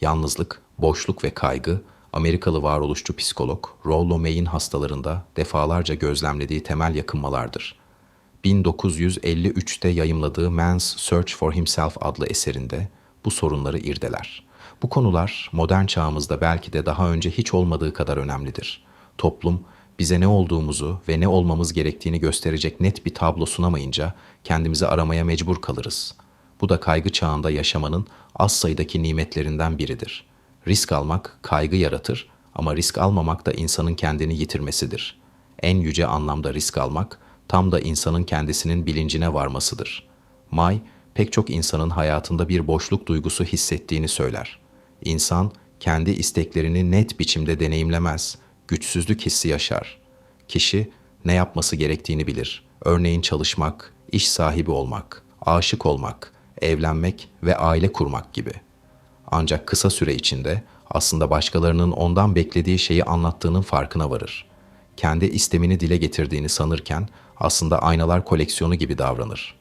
yalnızlık, boşluk ve kaygı, Amerikalı varoluşçu psikolog Rollo May'in hastalarında defalarca gözlemlediği temel yakınmalardır. 1953'te yayımladığı Man's Search for Himself adlı eserinde bu sorunları irdeler. Bu konular modern çağımızda belki de daha önce hiç olmadığı kadar önemlidir. Toplum bize ne olduğumuzu ve ne olmamız gerektiğini gösterecek net bir tablo sunamayınca kendimizi aramaya mecbur kalırız. Bu da kaygı çağında yaşamanın az sayıdaki nimetlerinden biridir. Risk almak kaygı yaratır ama risk almamak da insanın kendini yitirmesidir. En yüce anlamda risk almak tam da insanın kendisinin bilincine varmasıdır. May, pek çok insanın hayatında bir boşluk duygusu hissettiğini söyler. İnsan kendi isteklerini net biçimde deneyimlemez, güçsüzlük hissi yaşar. Kişi ne yapması gerektiğini bilir. Örneğin çalışmak, iş sahibi olmak, aşık olmak, evlenmek ve aile kurmak gibi. Ancak kısa süre içinde aslında başkalarının ondan beklediği şeyi anlattığının farkına varır. Kendi istemini dile getirdiğini sanırken aslında aynalar koleksiyonu gibi davranır.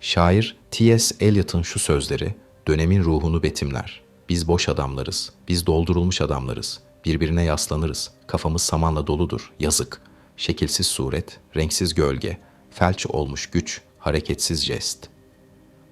Şair T.S. Eliot'ın şu sözleri dönemin ruhunu betimler. Biz boş adamlarız, biz doldurulmuş adamlarız. Birbirine yaslanırız, kafamız samanla doludur, yazık. Şekilsiz suret, renksiz gölge, felç olmuş güç, hareketsiz jest.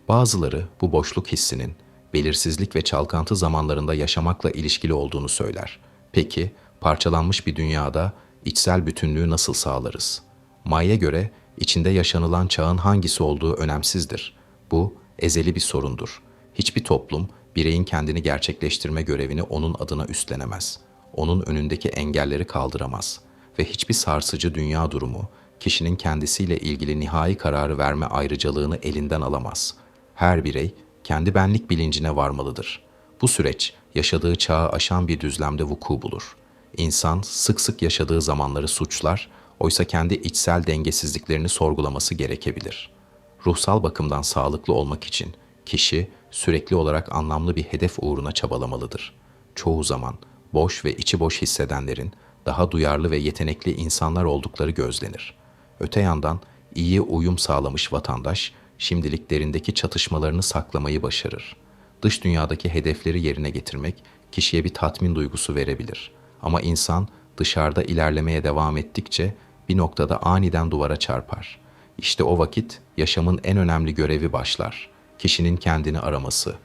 Bazıları bu boşluk hissinin belirsizlik ve çalkantı zamanlarında yaşamakla ilişkili olduğunu söyler. Peki parçalanmış bir dünyada içsel bütünlüğü nasıl sağlarız? May'e göre içinde yaşanılan çağın hangisi olduğu önemsizdir. Bu ezeli bir sorundur. Hiçbir toplum bireyin kendini gerçekleştirme görevini onun adına üstlenemez. Onun önündeki engelleri kaldıramaz ve hiçbir sarsıcı dünya durumu kişinin kendisiyle ilgili nihai kararı verme ayrıcalığını elinden alamaz. Her birey kendi benlik bilincine varmalıdır. Bu süreç yaşadığı çağı aşan bir düzlemde vuku bulur. İnsan sık sık yaşadığı zamanları suçlar, oysa kendi içsel dengesizliklerini sorgulaması gerekebilir. Ruhsal bakımdan sağlıklı olmak için kişi sürekli olarak anlamlı bir hedef uğruna çabalamalıdır. Çoğu zaman boş ve içi boş hissedenlerin daha duyarlı ve yetenekli insanlar oldukları gözlenir. Öte yandan iyi uyum sağlamış vatandaş şimdilik derindeki çatışmalarını saklamayı başarır. Dış dünyadaki hedefleri yerine getirmek kişiye bir tatmin duygusu verebilir. Ama insan dışarıda ilerlemeye devam ettikçe bir noktada aniden duvara çarpar. İşte o vakit yaşamın en önemli görevi başlar. Kişinin kendini araması.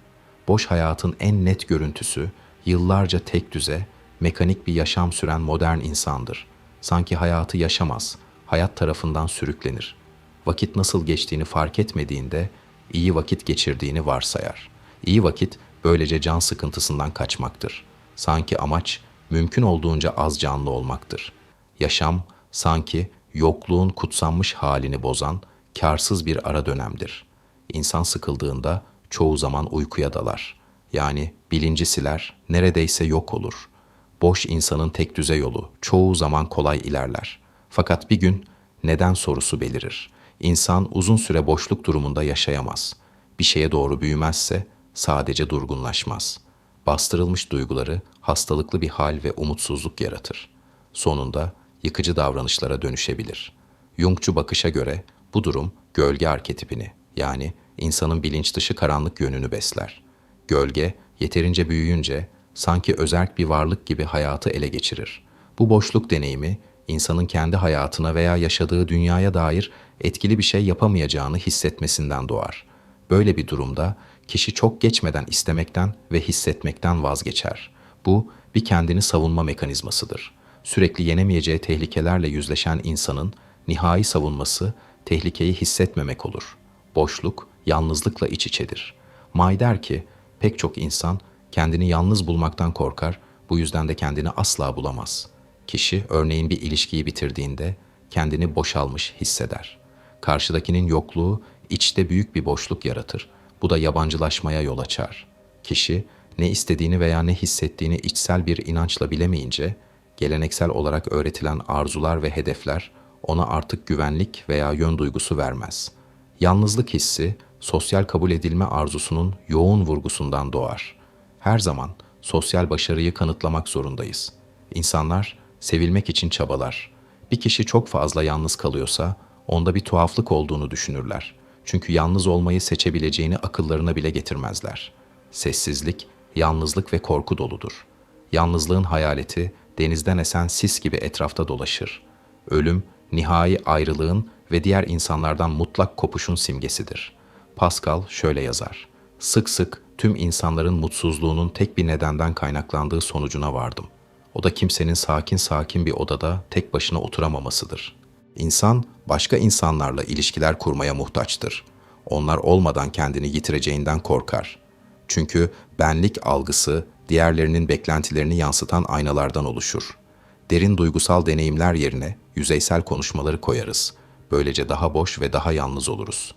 Boş hayatın en net görüntüsü yıllarca tek düze, mekanik bir yaşam süren modern insandır. Sanki hayatı yaşamaz, hayat tarafından sürüklenir. Vakit nasıl geçtiğini fark etmediğinde iyi vakit geçirdiğini varsayar. İyi vakit böylece can sıkıntısından kaçmaktır. Sanki amaç mümkün olduğunca az canlı olmaktır. Yaşam sanki yokluğun kutsanmış halini bozan karsız bir ara dönemdir. İnsan sıkıldığında çoğu zaman uykuya dalar. Yani bilinci siler, neredeyse yok olur. Boş insanın tek düze yolu çoğu zaman kolay ilerler. Fakat bir gün neden sorusu belirir. İnsan uzun süre boşluk durumunda yaşayamaz. Bir şeye doğru büyümezse sadece durgunlaşmaz. Bastırılmış duyguları hastalıklı bir hal ve umutsuzluk yaratır. Sonunda yıkıcı davranışlara dönüşebilir. Jungçu bakışa göre bu durum gölge arketipini yani insanın bilinç dışı karanlık yönünü besler. Gölge yeterince büyüyünce sanki özerk bir varlık gibi hayatı ele geçirir. Bu boşluk deneyimi insanın kendi hayatına veya yaşadığı dünyaya dair etkili bir şey yapamayacağını hissetmesinden doğar. Böyle bir durumda kişi çok geçmeden istemekten ve hissetmekten vazgeçer. Bu bir kendini savunma mekanizmasıdır. Sürekli yenemeyeceği tehlikelerle yüzleşen insanın nihai savunması tehlikeyi hissetmemek olur. Boşluk, yalnızlıkla iç içedir. May der ki, pek çok insan kendini yalnız bulmaktan korkar, bu yüzden de kendini asla bulamaz. Kişi örneğin bir ilişkiyi bitirdiğinde kendini boşalmış hisseder. Karşıdakinin yokluğu içte büyük bir boşluk yaratır. Bu da yabancılaşmaya yol açar. Kişi ne istediğini veya ne hissettiğini içsel bir inançla bilemeyince, geleneksel olarak öğretilen arzular ve hedefler ona artık güvenlik veya yön duygusu vermez. Yalnızlık hissi, sosyal kabul edilme arzusunun yoğun vurgusundan doğar. Her zaman sosyal başarıyı kanıtlamak zorundayız. İnsanlar sevilmek için çabalar. Bir kişi çok fazla yalnız kalıyorsa onda bir tuhaflık olduğunu düşünürler. Çünkü yalnız olmayı seçebileceğini akıllarına bile getirmezler. Sessizlik yalnızlık ve korku doludur. Yalnızlığın hayaleti denizden esen sis gibi etrafta dolaşır. Ölüm, nihai ayrılığın ve diğer insanlardan mutlak kopuşun simgesidir. Pascal şöyle yazar. Sık sık tüm insanların mutsuzluğunun tek bir nedenden kaynaklandığı sonucuna vardım. O da kimsenin sakin sakin bir odada tek başına oturamamasıdır. İnsan başka insanlarla ilişkiler kurmaya muhtaçtır. Onlar olmadan kendini yitireceğinden korkar. Çünkü benlik algısı diğerlerinin beklentilerini yansıtan aynalardan oluşur. Derin duygusal deneyimler yerine yüzeysel konuşmaları koyarız. Böylece daha boş ve daha yalnız oluruz.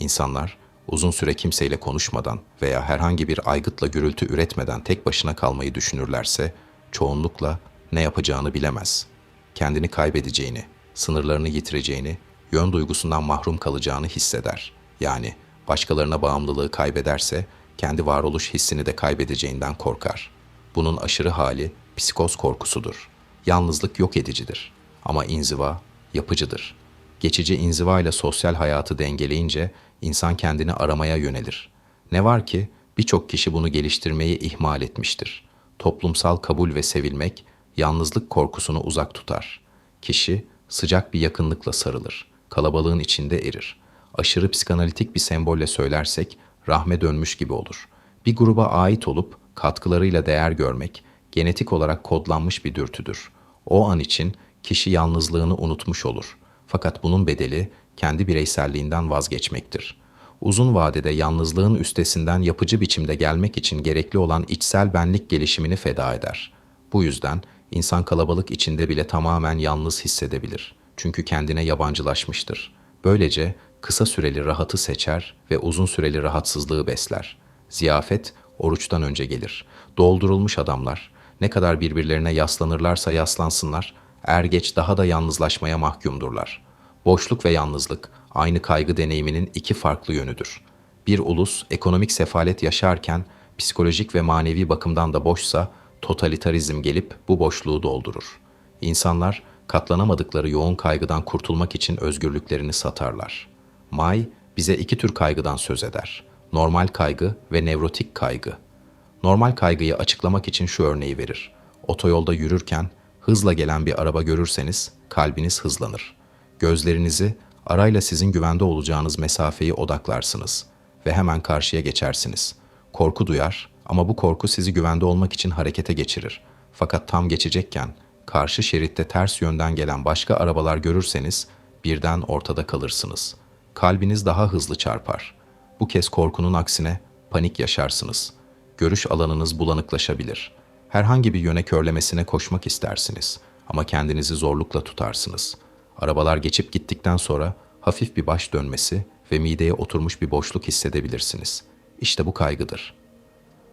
İnsanlar uzun süre kimseyle konuşmadan veya herhangi bir aygıtla gürültü üretmeden tek başına kalmayı düşünürlerse çoğunlukla ne yapacağını bilemez. Kendini kaybedeceğini, sınırlarını yitireceğini, yön duygusundan mahrum kalacağını hisseder. Yani başkalarına bağımlılığı kaybederse kendi varoluş hissini de kaybedeceğinden korkar. Bunun aşırı hali psikoz korkusudur. Yalnızlık yok edicidir ama inziva yapıcıdır. Geçici inziva ile sosyal hayatı dengeleyince insan kendini aramaya yönelir. Ne var ki birçok kişi bunu geliştirmeyi ihmal etmiştir. Toplumsal kabul ve sevilmek yalnızlık korkusunu uzak tutar. Kişi sıcak bir yakınlıkla sarılır. Kalabalığın içinde erir. Aşırı psikanalitik bir sembolle söylersek rahme dönmüş gibi olur. Bir gruba ait olup katkılarıyla değer görmek genetik olarak kodlanmış bir dürtüdür. O an için kişi yalnızlığını unutmuş olur. Fakat bunun bedeli kendi bireyselliğinden vazgeçmektir. Uzun vadede yalnızlığın üstesinden yapıcı biçimde gelmek için gerekli olan içsel benlik gelişimini feda eder. Bu yüzden insan kalabalık içinde bile tamamen yalnız hissedebilir. Çünkü kendine yabancılaşmıştır. Böylece kısa süreli rahatı seçer ve uzun süreli rahatsızlığı besler. Ziyafet oruçtan önce gelir. Doldurulmuş adamlar ne kadar birbirlerine yaslanırlarsa yaslansınlar, er geç daha da yalnızlaşmaya mahkumdurlar. Boşluk ve yalnızlık aynı kaygı deneyiminin iki farklı yönüdür. Bir ulus ekonomik sefalet yaşarken psikolojik ve manevi bakımdan da boşsa totalitarizm gelip bu boşluğu doldurur. İnsanlar katlanamadıkları yoğun kaygıdan kurtulmak için özgürlüklerini satarlar. May bize iki tür kaygıdan söz eder. Normal kaygı ve nevrotik kaygı. Normal kaygıyı açıklamak için şu örneği verir. Otoyolda yürürken hızla gelen bir araba görürseniz kalbiniz hızlanır. Gözlerinizi arayla sizin güvende olacağınız mesafeyi odaklarsınız ve hemen karşıya geçersiniz. Korku duyar ama bu korku sizi güvende olmak için harekete geçirir. Fakat tam geçecekken karşı şeritte ters yönden gelen başka arabalar görürseniz birden ortada kalırsınız. Kalbiniz daha hızlı çarpar. Bu kez korkunun aksine panik yaşarsınız. Görüş alanınız bulanıklaşabilir. Herhangi bir yöne körlemesine koşmak istersiniz ama kendinizi zorlukla tutarsınız. Arabalar geçip gittikten sonra hafif bir baş dönmesi ve mideye oturmuş bir boşluk hissedebilirsiniz. İşte bu kaygıdır.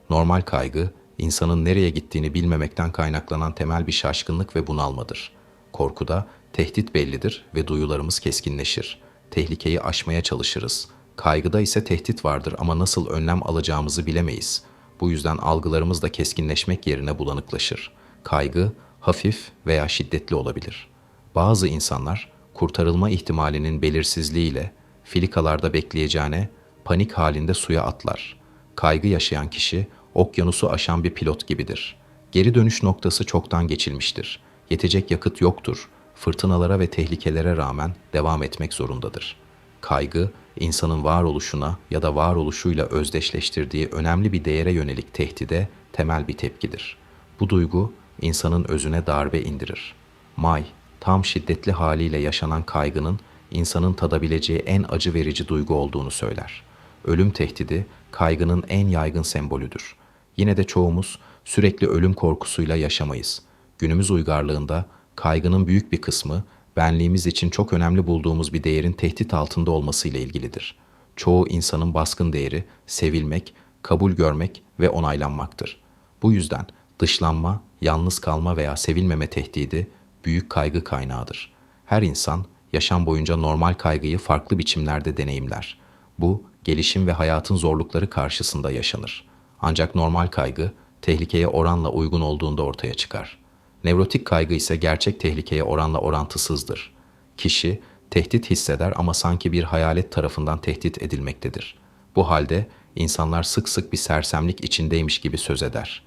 Normal kaygı, insanın nereye gittiğini bilmemekten kaynaklanan temel bir şaşkınlık ve bunalmadır. Korkuda tehdit bellidir ve duyularımız keskinleşir. Tehlikeyi aşmaya çalışırız. Kaygıda ise tehdit vardır ama nasıl önlem alacağımızı bilemeyiz. Bu yüzden algılarımız da keskinleşmek yerine bulanıklaşır. Kaygı hafif veya şiddetli olabilir. Bazı insanlar kurtarılma ihtimalinin belirsizliğiyle filikalarda bekleyeceğine panik halinde suya atlar. Kaygı yaşayan kişi okyanusu aşan bir pilot gibidir. Geri dönüş noktası çoktan geçilmiştir. Yetecek yakıt yoktur. Fırtınalara ve tehlikelere rağmen devam etmek zorundadır. Kaygı, insanın varoluşuna ya da varoluşuyla özdeşleştirdiği önemli bir değere yönelik tehdide temel bir tepkidir. Bu duygu insanın özüne darbe indirir. May, tam şiddetli haliyle yaşanan kaygının insanın tadabileceği en acı verici duygu olduğunu söyler. Ölüm tehdidi kaygının en yaygın sembolüdür. Yine de çoğumuz sürekli ölüm korkusuyla yaşamayız. Günümüz uygarlığında kaygının büyük bir kısmı benliğimiz için çok önemli bulduğumuz bir değerin tehdit altında olmasıyla ilgilidir. Çoğu insanın baskın değeri sevilmek, kabul görmek ve onaylanmaktır. Bu yüzden dışlanma, yalnız kalma veya sevilmeme tehdidi büyük kaygı kaynağıdır. Her insan yaşam boyunca normal kaygıyı farklı biçimlerde deneyimler. Bu, gelişim ve hayatın zorlukları karşısında yaşanır. Ancak normal kaygı, tehlikeye oranla uygun olduğunda ortaya çıkar. Nevrotik kaygı ise gerçek tehlikeye oranla orantısızdır. Kişi tehdit hisseder ama sanki bir hayalet tarafından tehdit edilmektedir. Bu halde insanlar sık sık bir sersemlik içindeymiş gibi söz eder.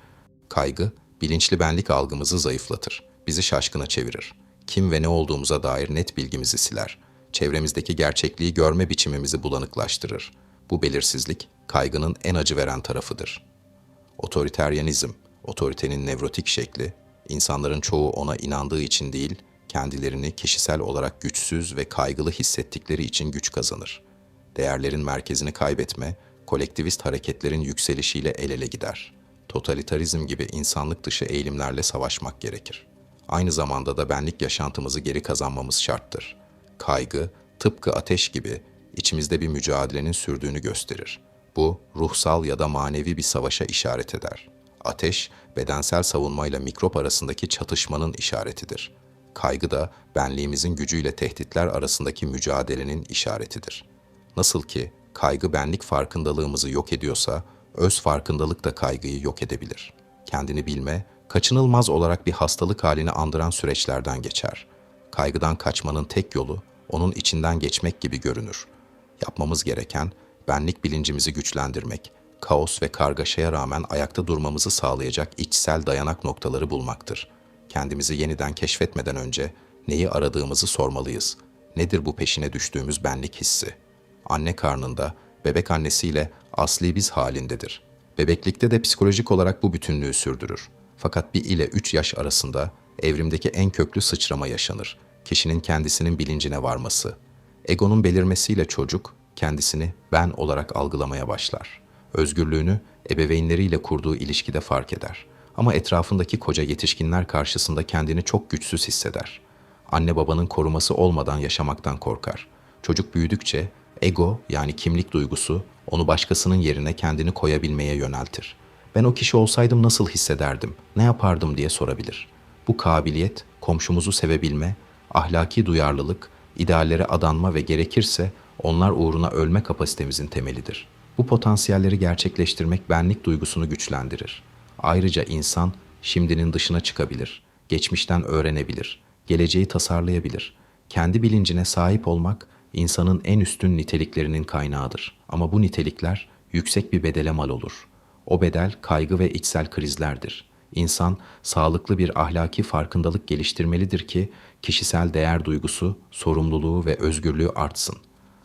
Kaygı, bilinçli benlik algımızı zayıflatır, bizi şaşkına çevirir. Kim ve ne olduğumuza dair net bilgimizi siler. Çevremizdeki gerçekliği görme biçimimizi bulanıklaştırır. Bu belirsizlik, kaygının en acı veren tarafıdır. Otoriteryenizm, otoritenin nevrotik şekli, insanların çoğu ona inandığı için değil, kendilerini kişisel olarak güçsüz ve kaygılı hissettikleri için güç kazanır. Değerlerin merkezini kaybetme, kolektivist hareketlerin yükselişiyle el ele gider. Totalitarizm gibi insanlık dışı eğilimlerle savaşmak gerekir. Aynı zamanda da benlik yaşantımızı geri kazanmamız şarttır. Kaygı, tıpkı ateş gibi içimizde bir mücadelenin sürdüğünü gösterir. Bu, ruhsal ya da manevi bir savaşa işaret eder. Ateş, bedensel savunmayla mikrop arasındaki çatışmanın işaretidir. Kaygı da benliğimizin gücüyle tehditler arasındaki mücadelenin işaretidir. Nasıl ki kaygı benlik farkındalığımızı yok ediyorsa, öz farkındalık da kaygıyı yok edebilir. Kendini bilme, kaçınılmaz olarak bir hastalık halini andıran süreçlerden geçer. Kaygıdan kaçmanın tek yolu, onun içinden geçmek gibi görünür. Yapmamız gereken, benlik bilincimizi güçlendirmek, kaos ve kargaşaya rağmen ayakta durmamızı sağlayacak içsel dayanak noktaları bulmaktır. Kendimizi yeniden keşfetmeden önce neyi aradığımızı sormalıyız. Nedir bu peşine düştüğümüz benlik hissi? Anne karnında bebek annesiyle asli biz halindedir. Bebeklikte de psikolojik olarak bu bütünlüğü sürdürür. Fakat bir ile üç yaş arasında evrimdeki en köklü sıçrama yaşanır. Kişinin kendisinin bilincine varması. Egonun belirmesiyle çocuk kendisini ben olarak algılamaya başlar. Özgürlüğünü ebeveynleriyle kurduğu ilişkide fark eder. Ama etrafındaki koca yetişkinler karşısında kendini çok güçsüz hisseder. Anne babanın koruması olmadan yaşamaktan korkar. Çocuk büyüdükçe ego yani kimlik duygusu onu başkasının yerine kendini koyabilmeye yöneltir. Ben o kişi olsaydım nasıl hissederdim, ne yapardım diye sorabilir. Bu kabiliyet, komşumuzu sevebilme, ahlaki duyarlılık, ideallere adanma ve gerekirse onlar uğruna ölme kapasitemizin temelidir. Bu potansiyelleri gerçekleştirmek benlik duygusunu güçlendirir. Ayrıca insan şimdinin dışına çıkabilir, geçmişten öğrenebilir, geleceği tasarlayabilir. Kendi bilincine sahip olmak insanın en üstün niteliklerinin kaynağıdır. Ama bu nitelikler yüksek bir bedele mal olur. O bedel kaygı ve içsel krizlerdir. İnsan sağlıklı bir ahlaki farkındalık geliştirmelidir ki kişisel değer duygusu, sorumluluğu ve özgürlüğü artsın.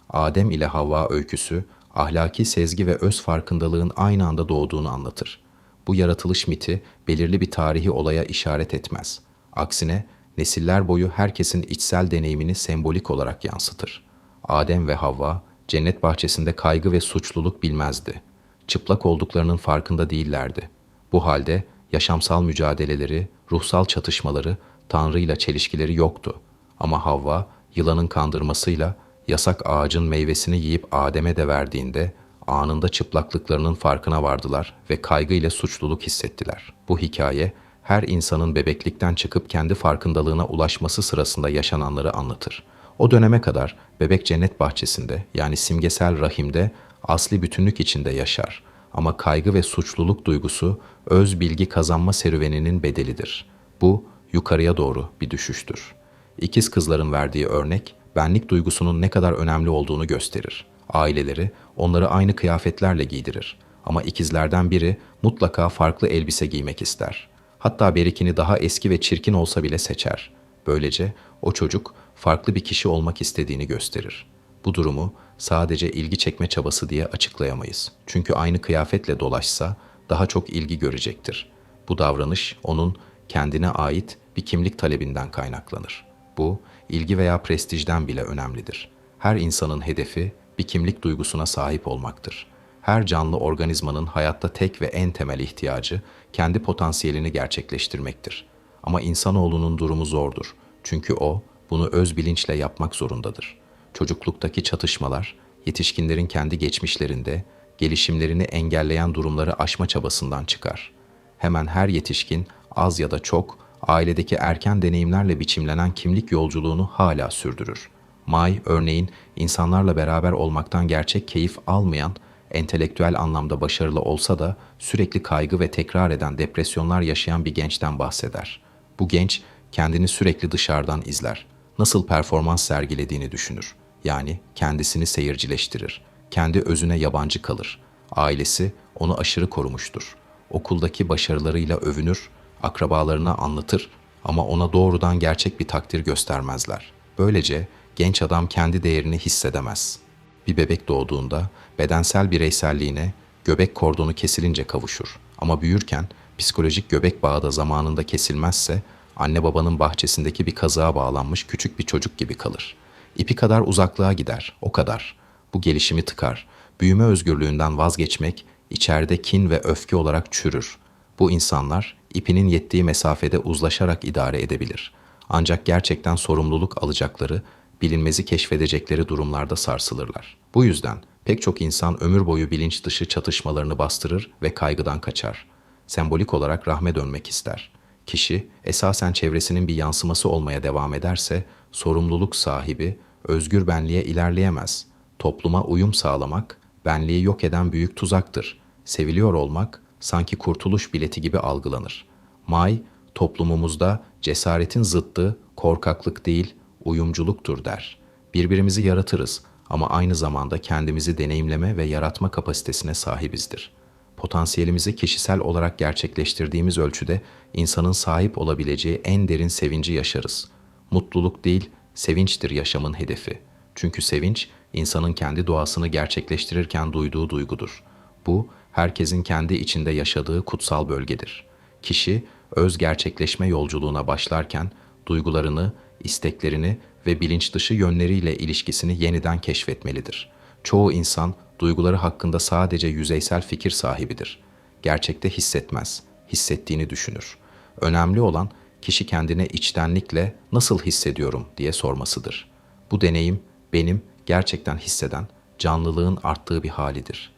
Adem ile Havva öyküsü ahlaki sezgi ve öz farkındalığın aynı anda doğduğunu anlatır. Bu yaratılış miti belirli bir tarihi olaya işaret etmez. Aksine nesiller boyu herkesin içsel deneyimini sembolik olarak yansıtır. Adem ve Havva cennet bahçesinde kaygı ve suçluluk bilmezdi. Çıplak olduklarının farkında değillerdi. Bu halde yaşamsal mücadeleleri, ruhsal çatışmaları, Tanrı ile çelişkileri yoktu. Ama Havva yılanın kandırmasıyla yasak ağacın meyvesini yiyip Adem'e de verdiğinde anında çıplaklıklarının farkına vardılar ve kaygı ile suçluluk hissettiler. Bu hikaye her insanın bebeklikten çıkıp kendi farkındalığına ulaşması sırasında yaşananları anlatır. O döneme kadar bebek cennet bahçesinde yani simgesel rahimde asli bütünlük içinde yaşar. Ama kaygı ve suçluluk duygusu öz bilgi kazanma serüveninin bedelidir. Bu yukarıya doğru bir düşüştür. İkiz kızların verdiği örnek benlik duygusunun ne kadar önemli olduğunu gösterir. Aileleri onları aynı kıyafetlerle giydirir. Ama ikizlerden biri mutlaka farklı elbise giymek ister. Hatta berikini daha eski ve çirkin olsa bile seçer. Böylece o çocuk farklı bir kişi olmak istediğini gösterir. Bu durumu sadece ilgi çekme çabası diye açıklayamayız. Çünkü aynı kıyafetle dolaşsa daha çok ilgi görecektir. Bu davranış onun kendine ait bir kimlik talebinden kaynaklanır. Bu ilgi veya prestijden bile önemlidir. Her insanın hedefi bir kimlik duygusuna sahip olmaktır. Her canlı organizmanın hayatta tek ve en temel ihtiyacı kendi potansiyelini gerçekleştirmektir. Ama insanoğlunun durumu zordur. Çünkü o bunu öz bilinçle yapmak zorundadır. Çocukluktaki çatışmalar, yetişkinlerin kendi geçmişlerinde gelişimlerini engelleyen durumları aşma çabasından çıkar. Hemen her yetişkin az ya da çok ailedeki erken deneyimlerle biçimlenen kimlik yolculuğunu hala sürdürür. May örneğin insanlarla beraber olmaktan gerçek keyif almayan, entelektüel anlamda başarılı olsa da sürekli kaygı ve tekrar eden depresyonlar yaşayan bir gençten bahseder. Bu genç kendini sürekli dışarıdan izler. Nasıl performans sergilediğini düşünür. Yani kendisini seyircileştirir. Kendi özüne yabancı kalır. Ailesi onu aşırı korumuştur. Okuldaki başarılarıyla övünür, akrabalarına anlatır ama ona doğrudan gerçek bir takdir göstermezler. Böylece genç adam kendi değerini hissedemez. Bir bebek doğduğunda bedensel bireyselliğine göbek kordonu kesilince kavuşur. Ama büyürken psikolojik göbek bağı da zamanında kesilmezse anne babanın bahçesindeki bir kazığa bağlanmış küçük bir çocuk gibi kalır. İpi kadar uzaklığa gider, o kadar. Bu gelişimi tıkar. Büyüme özgürlüğünden vazgeçmek içeride kin ve öfke olarak çürür. Bu insanlar ipinin yettiği mesafede uzlaşarak idare edebilir. Ancak gerçekten sorumluluk alacakları, bilinmezi keşfedecekleri durumlarda sarsılırlar. Bu yüzden pek çok insan ömür boyu bilinç dışı çatışmalarını bastırır ve kaygıdan kaçar. Sembolik olarak rahme dönmek ister. Kişi esasen çevresinin bir yansıması olmaya devam ederse sorumluluk sahibi, özgür benliğe ilerleyemez. Topluma uyum sağlamak, benliği yok eden büyük tuzaktır. Seviliyor olmak sanki kurtuluş bileti gibi algılanır. May, toplumumuzda cesaretin zıttı korkaklık değil, uyumculuktur der. Birbirimizi yaratırız ama aynı zamanda kendimizi deneyimleme ve yaratma kapasitesine sahibizdir. Potansiyelimizi kişisel olarak gerçekleştirdiğimiz ölçüde insanın sahip olabileceği en derin sevinci yaşarız. Mutluluk değil, sevinçtir yaşamın hedefi. Çünkü sevinç, insanın kendi doğasını gerçekleştirirken duyduğu duygudur. Bu, herkesin kendi içinde yaşadığı kutsal bölgedir. Kişi, öz gerçekleşme yolculuğuna başlarken, duygularını, isteklerini ve bilinç dışı yönleriyle ilişkisini yeniden keşfetmelidir. Çoğu insan, duyguları hakkında sadece yüzeysel fikir sahibidir. Gerçekte hissetmez, hissettiğini düşünür. Önemli olan, kişi kendine içtenlikle nasıl hissediyorum diye sormasıdır. Bu deneyim benim gerçekten hisseden, canlılığın arttığı bir halidir.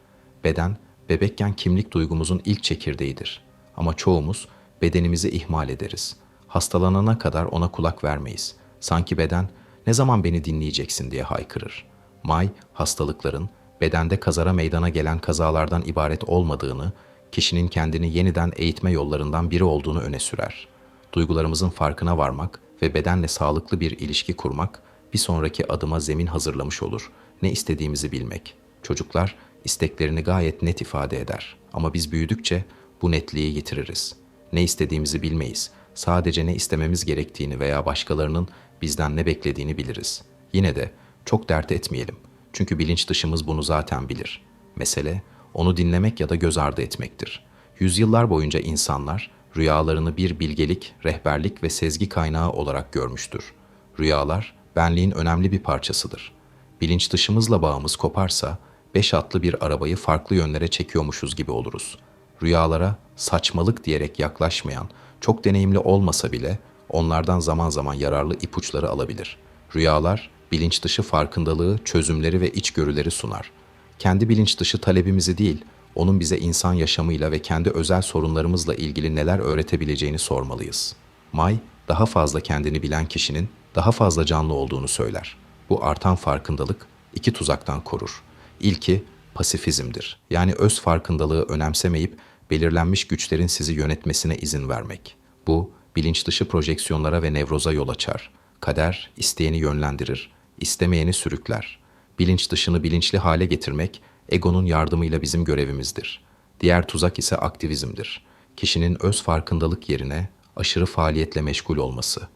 Beden, bebekken kimlik duygumuzun ilk çekirdeğidir. Ama çoğumuz bedenimizi ihmal ederiz. Hastalanana kadar ona kulak vermeyiz. Sanki beden, ne zaman beni dinleyeceksin diye haykırır. May, hastalıkların, bedende kazara meydana gelen kazalardan ibaret olmadığını, kişinin kendini yeniden eğitme yollarından biri olduğunu öne sürer. Duygularımızın farkına varmak ve bedenle sağlıklı bir ilişki kurmak, bir sonraki adıma zemin hazırlamış olur. Ne istediğimizi bilmek. Çocuklar isteklerini gayet net ifade eder. Ama biz büyüdükçe bu netliği yitiririz. Ne istediğimizi bilmeyiz. Sadece ne istememiz gerektiğini veya başkalarının bizden ne beklediğini biliriz. Yine de çok dert etmeyelim. Çünkü bilinç dışımız bunu zaten bilir. Mesele onu dinlemek ya da göz ardı etmektir. Yüzyıllar boyunca insanlar rüyalarını bir bilgelik, rehberlik ve sezgi kaynağı olarak görmüştür. Rüyalar benliğin önemli bir parçasıdır. Bilinç dışımızla bağımız koparsa beş atlı bir arabayı farklı yönlere çekiyormuşuz gibi oluruz. Rüyalara saçmalık diyerek yaklaşmayan, çok deneyimli olmasa bile onlardan zaman zaman yararlı ipuçları alabilir. Rüyalar bilinç dışı farkındalığı, çözümleri ve içgörüleri sunar. Kendi bilinç dışı talebimizi değil, onun bize insan yaşamıyla ve kendi özel sorunlarımızla ilgili neler öğretebileceğini sormalıyız. May, daha fazla kendini bilen kişinin daha fazla canlı olduğunu söyler. Bu artan farkındalık iki tuzaktan korur. İlki pasifizmdir. Yani öz farkındalığı önemsemeyip belirlenmiş güçlerin sizi yönetmesine izin vermek. Bu bilinç dışı projeksiyonlara ve nevroza yol açar. Kader isteyeni yönlendirir, istemeyeni sürükler. Bilinç dışını bilinçli hale getirmek egonun yardımıyla bizim görevimizdir. Diğer tuzak ise aktivizmdir. Kişinin öz farkındalık yerine aşırı faaliyetle meşgul olması.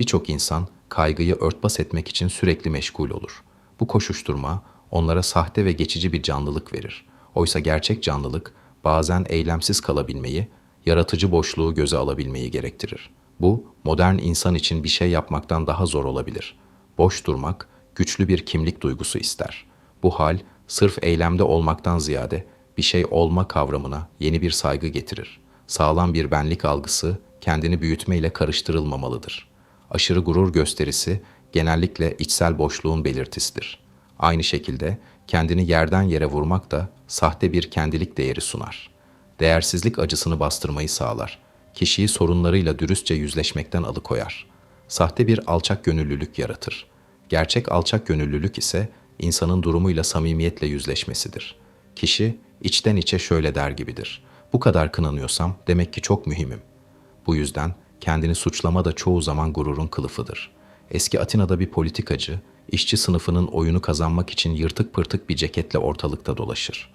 Birçok insan kaygıyı örtbas etmek için sürekli meşgul olur. Bu koşuşturma onlara sahte ve geçici bir canlılık verir. Oysa gerçek canlılık bazen eylemsiz kalabilmeyi, yaratıcı boşluğu göze alabilmeyi gerektirir. Bu modern insan için bir şey yapmaktan daha zor olabilir. Boş durmak güçlü bir kimlik duygusu ister. Bu hal sırf eylemde olmaktan ziyade bir şey olma kavramına yeni bir saygı getirir. Sağlam bir benlik algısı kendini büyütmeyle karıştırılmamalıdır. Aşırı gurur gösterisi genellikle içsel boşluğun belirtisidir. Aynı şekilde kendini yerden yere vurmak da sahte bir kendilik değeri sunar. Değersizlik acısını bastırmayı sağlar. Kişiyi sorunlarıyla dürüstçe yüzleşmekten alıkoyar. Sahte bir alçak gönüllülük yaratır. Gerçek alçak gönüllülük ise insanın durumuyla samimiyetle yüzleşmesidir. Kişi içten içe şöyle der gibidir. Bu kadar kınanıyorsam demek ki çok mühimim. Bu yüzden kendini suçlama da çoğu zaman gururun kılıfıdır. Eski Atina'da bir politikacı, işçi sınıfının oyunu kazanmak için yırtık pırtık bir ceketle ortalıkta dolaşır.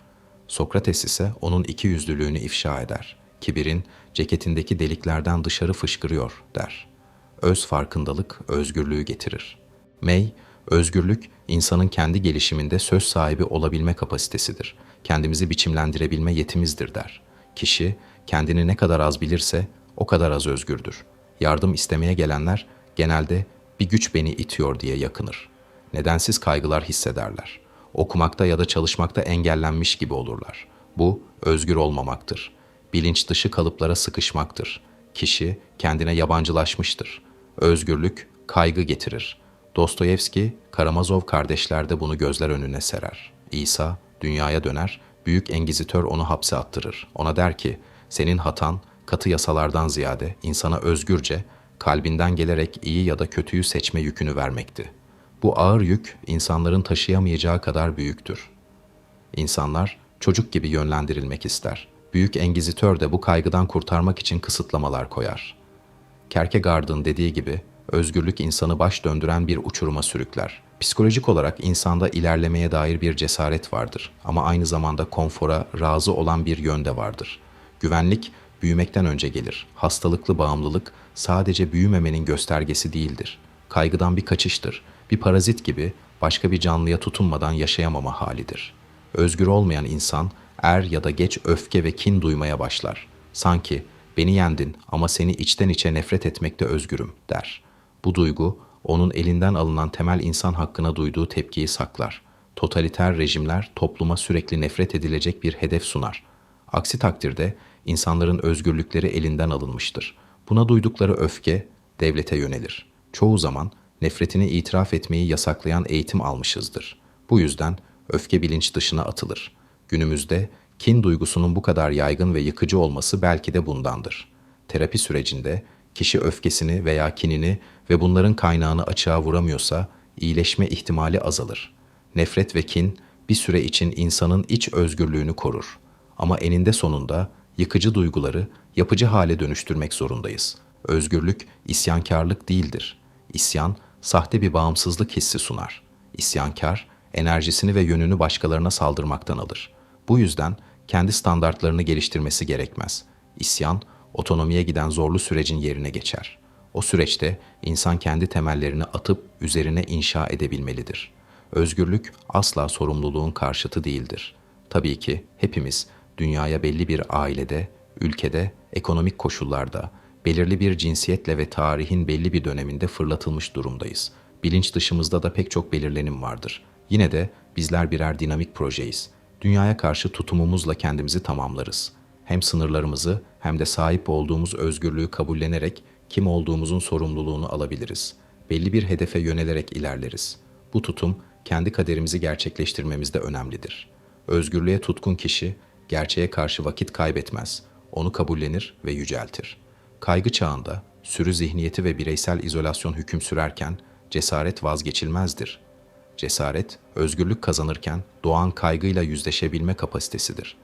Sokrates ise onun iki yüzlülüğünü ifşa eder. Kibirin ceketindeki deliklerden dışarı fışkırıyor der. Öz farkındalık özgürlüğü getirir. May, özgürlük insanın kendi gelişiminde söz sahibi olabilme kapasitesidir. Kendimizi biçimlendirebilme yetimizdir der. Kişi kendini ne kadar az bilirse o kadar az özgürdür. Yardım istemeye gelenler genelde bir güç beni itiyor diye yakınır. Nedensiz kaygılar hissederler. Okumakta ya da çalışmakta engellenmiş gibi olurlar. Bu özgür olmamaktır. Bilinç dışı kalıplara sıkışmaktır. Kişi kendine yabancılaşmıştır. Özgürlük kaygı getirir. Dostoyevski, Karamazov kardeşlerde bunu gözler önüne serer. İsa dünyaya döner, büyük engizitör onu hapse attırır. Ona der ki, senin hatan katı yasalardan ziyade insana özgürce, kalbinden gelerek iyi ya da kötüyü seçme yükünü vermekti. Bu ağır yük insanların taşıyamayacağı kadar büyüktür. İnsanlar çocuk gibi yönlendirilmek ister. Büyük engizitör de bu kaygıdan kurtarmak için kısıtlamalar koyar. Kierkegaard'ın dediği gibi özgürlük insanı baş döndüren bir uçuruma sürükler. Psikolojik olarak insanda ilerlemeye dair bir cesaret vardır ama aynı zamanda konfora razı olan bir yönde vardır. Güvenlik büyümekten önce gelir. Hastalıklı bağımlılık sadece büyümemenin göstergesi değildir. Kaygıdan bir kaçıştır. Bir parazit gibi başka bir canlıya tutunmadan yaşayamama halidir. Özgür olmayan insan er ya da geç öfke ve kin duymaya başlar. Sanki beni yendin ama seni içten içe nefret etmekte özgürüm der. Bu duygu onun elinden alınan temel insan hakkına duyduğu tepkiyi saklar. Totaliter rejimler topluma sürekli nefret edilecek bir hedef sunar. Aksi takdirde insanların özgürlükleri elinden alınmıştır. Buna duydukları öfke devlete yönelir. Çoğu zaman nefretini itiraf etmeyi yasaklayan eğitim almışızdır. Bu yüzden öfke bilinç dışına atılır. Günümüzde kin duygusunun bu kadar yaygın ve yıkıcı olması belki de bundandır. Terapi sürecinde kişi öfkesini veya kinini ve bunların kaynağını açığa vuramıyorsa iyileşme ihtimali azalır. Nefret ve kin bir süre için insanın iç özgürlüğünü korur. Ama eninde sonunda yıkıcı duyguları yapıcı hale dönüştürmek zorundayız. Özgürlük isyankarlık değildir. İsyan sahte bir bağımsızlık hissi sunar. İsyankar enerjisini ve yönünü başkalarına saldırmaktan alır. Bu yüzden kendi standartlarını geliştirmesi gerekmez. İsyan otonomiye giden zorlu sürecin yerine geçer. O süreçte insan kendi temellerini atıp üzerine inşa edebilmelidir. Özgürlük asla sorumluluğun karşıtı değildir. Tabii ki hepimiz dünyaya belli bir ailede, ülkede, ekonomik koşullarda, belirli bir cinsiyetle ve tarihin belli bir döneminde fırlatılmış durumdayız. Bilinç dışımızda da pek çok belirlenim vardır. Yine de bizler birer dinamik projeyiz. Dünyaya karşı tutumumuzla kendimizi tamamlarız. Hem sınırlarımızı hem de sahip olduğumuz özgürlüğü kabullenerek kim olduğumuzun sorumluluğunu alabiliriz. Belli bir hedefe yönelerek ilerleriz. Bu tutum kendi kaderimizi gerçekleştirmemizde önemlidir. Özgürlüğe tutkun kişi gerçeğe karşı vakit kaybetmez, onu kabullenir ve yüceltir. Kaygı çağında sürü zihniyeti ve bireysel izolasyon hüküm sürerken cesaret vazgeçilmezdir. Cesaret, özgürlük kazanırken doğan kaygıyla yüzleşebilme kapasitesidir.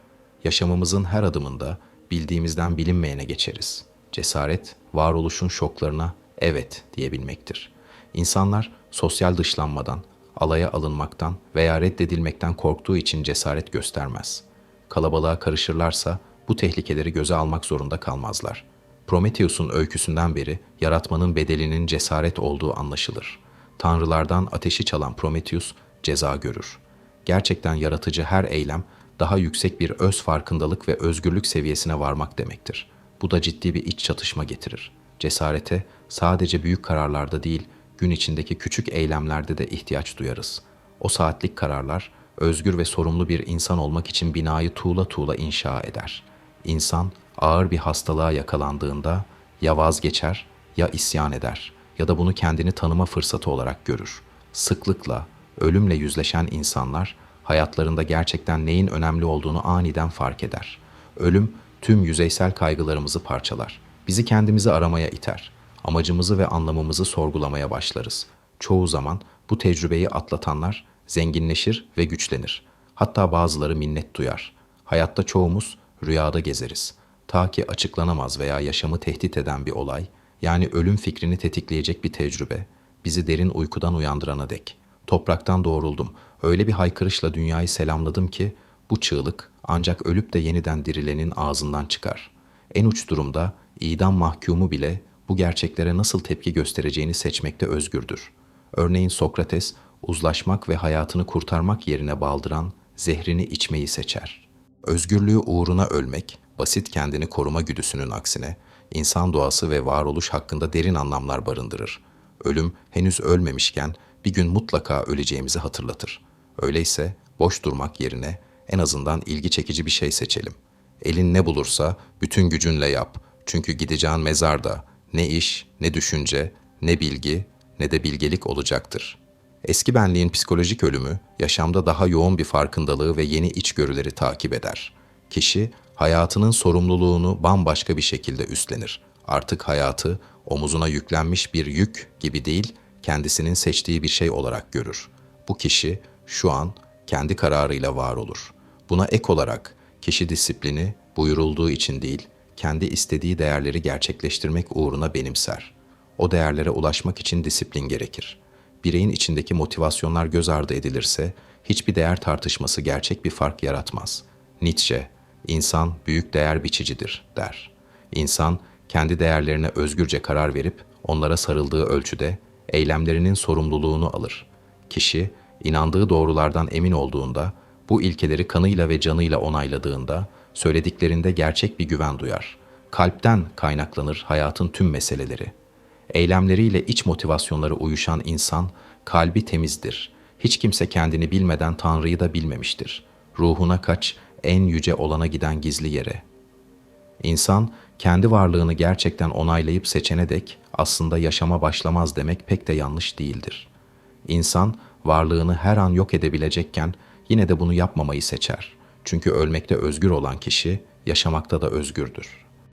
Yaşamımızın her adımında bildiğimizden bilinmeyene geçeriz. Cesaret, varoluşun şoklarına evet diyebilmektir. İnsanlar sosyal dışlanmadan, alaya alınmaktan veya reddedilmekten korktuğu için cesaret göstermez. Kalabalığa karışırlarsa bu tehlikeleri göze almak zorunda kalmazlar. Prometheus'un öyküsünden beri yaratmanın bedelinin cesaret olduğu anlaşılır. Tanrılardan ateşi çalan Prometheus ceza görür. Gerçekten yaratıcı her eylem daha yüksek bir öz farkındalık ve özgürlük seviyesine varmak demektir. Bu da ciddi bir iç çatışma getirir. Cesarete sadece büyük kararlarda değil, gün içindeki küçük eylemlerde de ihtiyaç duyarız. O saatlik kararlar özgür ve sorumlu bir insan olmak için binayı tuğla tuğla inşa eder. İnsan ağır bir hastalığa yakalandığında ya vazgeçer ya isyan eder ya da bunu kendini tanıma fırsatı olarak görür. Sıklıkla ölümle yüzleşen insanlar hayatlarında gerçekten neyin önemli olduğunu aniden fark eder. Ölüm tüm yüzeysel kaygılarımızı parçalar. Bizi kendimizi aramaya iter. Amacımızı ve anlamımızı sorgulamaya başlarız. Çoğu zaman bu tecrübeyi atlatanlar zenginleşir ve güçlenir. Hatta bazıları minnet duyar. Hayatta çoğumuz rüyada gezeriz. Ta ki açıklanamaz veya yaşamı tehdit eden bir olay, yani ölüm fikrini tetikleyecek bir tecrübe, bizi derin uykudan uyandırana dek. Topraktan doğruldum. Öyle bir haykırışla dünyayı selamladım ki Bu çığlık ancak ölüp de yeniden dirilenin ağzından çıkar. En uç durumda idam mahkumu bile bu gerçeklere nasıl tepki göstereceğini seçmekte özgürdür. Örneğin Sokrates uzlaşmak ve hayatını kurtarmak yerine baldıran zehrini içmeyi seçer. Özgürlüğü uğruna ölmek, basit kendini koruma güdüsünün aksine insan doğası ve varoluş hakkında derin anlamlar barındırır. Ölüm henüz ölmemişken bir gün mutlaka öleceğimizi hatırlatır. Öyleyse boş durmak yerine en azından ilgi çekici bir şey seçelim. Elin ne bulursa bütün gücünle yap. Çünkü gideceğin mezarda ne iş, ne düşünce, ne bilgi, ne de bilgelik olacaktır. Eski benliğin psikolojik ölümü, yaşamda daha yoğun bir farkındalığı ve yeni içgörüleri takip eder. Kişi, hayatının sorumluluğunu bambaşka bir şekilde üstlenir. Artık hayatı, omuzuna yüklenmiş bir yük gibi değil, kendisinin seçtiği bir şey olarak görür. Bu kişi, şu an, kendi kararıyla var olur. Buna ek olarak, kişi disiplini, buyurulduğu için değil, kendi istediği değerleri gerçekleştirmek uğruna benimser. O değerlere ulaşmak için disiplin gerekir. Bireyin içindeki motivasyonlar göz ardı edilirse, hiçbir değer tartışması gerçek bir fark yaratmaz. Nietzsche, insan büyük değer biçicidir, der. İnsan, kendi değerlerine özgürce karar verip, onlara sarıldığı ölçüde, eylemlerinin sorumluluğunu alır. Kişi, inandığı doğrulardan emin olduğunda, bu ilkeleri kanıyla ve canıyla onayladığında, söylediklerinde gerçek bir güven duyar. Kalpten kaynaklanır hayatın tüm meseleleri. Eylemleriyle iç motivasyonları uyuşan insan, kalbi temizdir. Hiç kimse kendini bilmeden Tanrı'yı da bilmemiştir. Ruhuna kaç, en yüce olana giden gizli yere. İnsan, kendi varlığını gerçekten onaylayıp seçene dek aslında yaşama başlamaz demek pek de yanlış değildir. İnsan, varlığını her an yok edebilecekken yine de bunu yapmamayı seçer. Çünkü ölmekte özgür olan kişi, yaşamakta da özgürdür.''